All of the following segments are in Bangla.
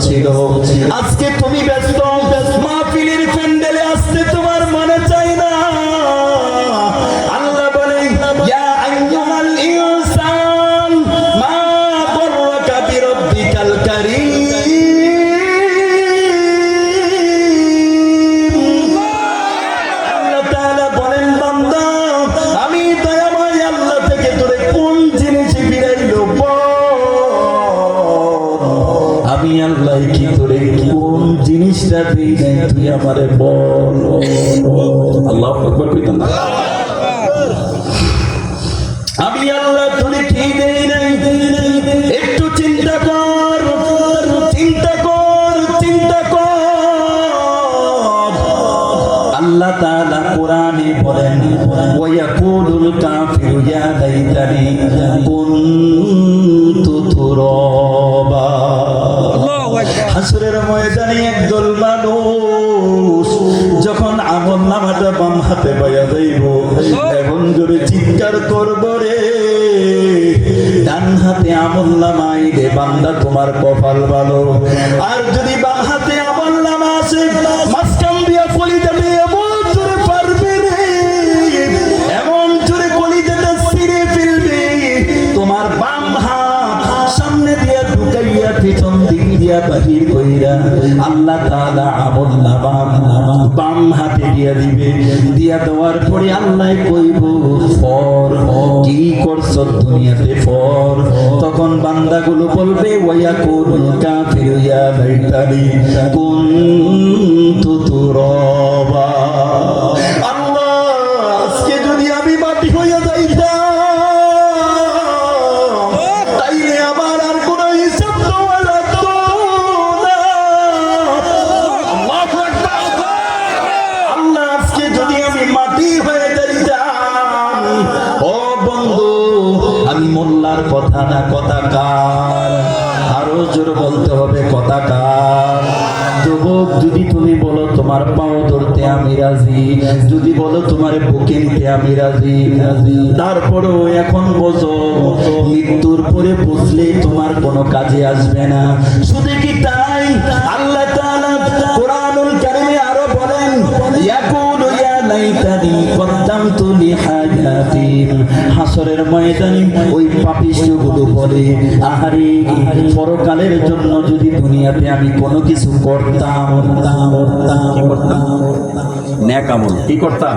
ছিল আজকে তুমি দিই নাই তুই আমারে বল, আল্লাহ আকবার কইতাম না আমি আল্লাহ তোরে কি দেই নাই? একটু চিন্তা কর চিন্তা কর চিন্তা কর। আল্লাহ তাআলা কোরআনে বলেন লাইতানি আমল বাম হাতে পাইয়া যাইব। এবং জোরে চিৎকার করব রে। ডান হাতে আমল নামাই রে, বান্দা তোমার কপাল ভালো। আর যদি বাম হাতে আমল নামা আসে বাম হাতে দিয়া দিবে। দিয়া দেওয়ার পরে আল্লাহ কইব, ফর কি করছ দুনিয়াতে ফর? তখন বান্দাগুলো বলবে, ওয়া কুন কাফির ইয়া লাইতানি কুনতু তুরাবা না কথা আরও জোর বলতে হবে কথা যুবক, যদি তুমি বলো তোমার পাও ধরতে আমি রাজি। যদি বলো তোমার বুকে নিতে আমি রাজি। তারপরেও এখন বোঝো, মৃত্যুর পরে বুঝলে তোমার কোনো কাজে আসবে না। শুধু কি তাই হাসরের ময়দানে ওই পাপিষ্ঠগুলো বলে আহারে পরকালের জন্য যদি দুনিয়াতে আমি কোনো কিছু করতাম করতাম করতাম কি করতাম। ন্যাক আমল কি করতাম?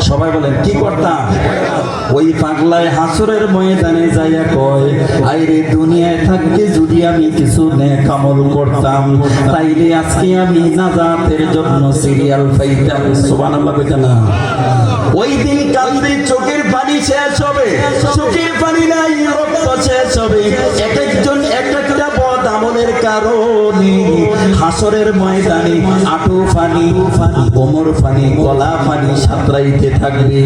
সবাই বলেন কি করতাম? ওই পাগলায় হাসরের ময়দানে যাইয়া কয়, আইরে দুনিয়ায় থাকতে যদি আমি কিছু নে আমল করতাম, তাইলে আজকে আমি নাজাতের জন্য সিরিয়াল পাইতাম। সুবহানাল্লাহ কইতা না ওই দিন কালবে চোখের পানি শেষ হবে। চোখের পানি হাসরের ময়দানে আটু ফানি কোমর ফানি, গলা ফানি সাঁতরাইতে থাকবে।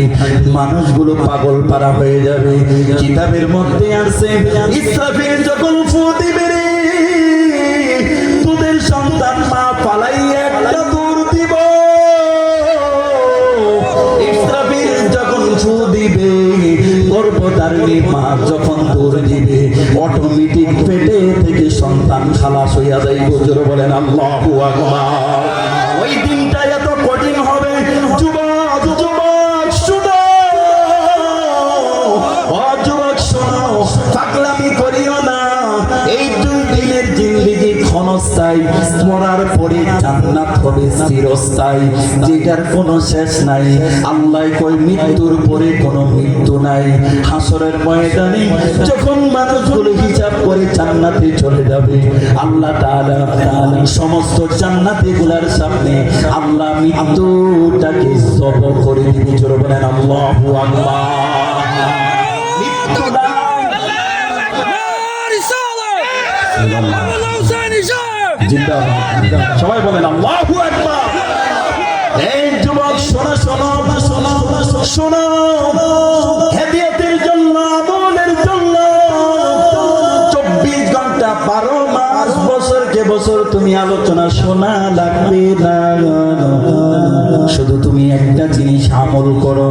মানুষগুলো পাগল পারা হয়ে যাবে। কিতাবের মধ্যে আসে ইসরাফিল যখন ফু দিবে গর্ভধারিণী মা যখন দূর দিবে অটোমেটিক পেটে থেকে সন্তান খালাস হইয়া যাই গোজর বলেন ওই দিনটা এত ক্ষণস্থায়ী মরার পরে জান্নাত হবে চিরস্থায়ী যেটার কোনো শেষ নাই। আল্লাহ কই মৃত্যুর পরে কোনো মৃত্যু নাই। হাসরের ময়দানে যখন মানুষগুলো হিসাব করে জান্নাতে চলে যাবে আল্লাহ তাআলা সমস্ত জান্নাতি গুলার সামনে আল্লাহ মৃত্যুটাকে জব করে দিবে। জোরে বলেন আল্লাহু আকবার। মৃত্যু নাই জিন্দাবাদ সবাই বলেন, আল্লাহু যুবক, শোনো শোনো শোনো শোনো। জন্য চব্বিশ ঘণ্টা বারো মাস বছর তুমি আলোচনা শোনা শুধু তুমি একটা জিনিস আমল করো।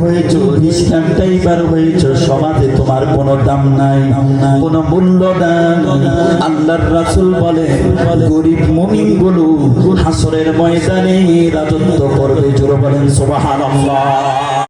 হয়ে চব্বিশ খ্রিস্টানটাই বার হয়েছ, সমাজে তোমার কোনো দাম নাই, কোনো মূল্য দান আল্লাহর রাসুল বলে, গরিব মুমিনগুলো হাসরের ময়দানে রাজত্ব করবে, জোর বলেন সুবহানাল্লাহ।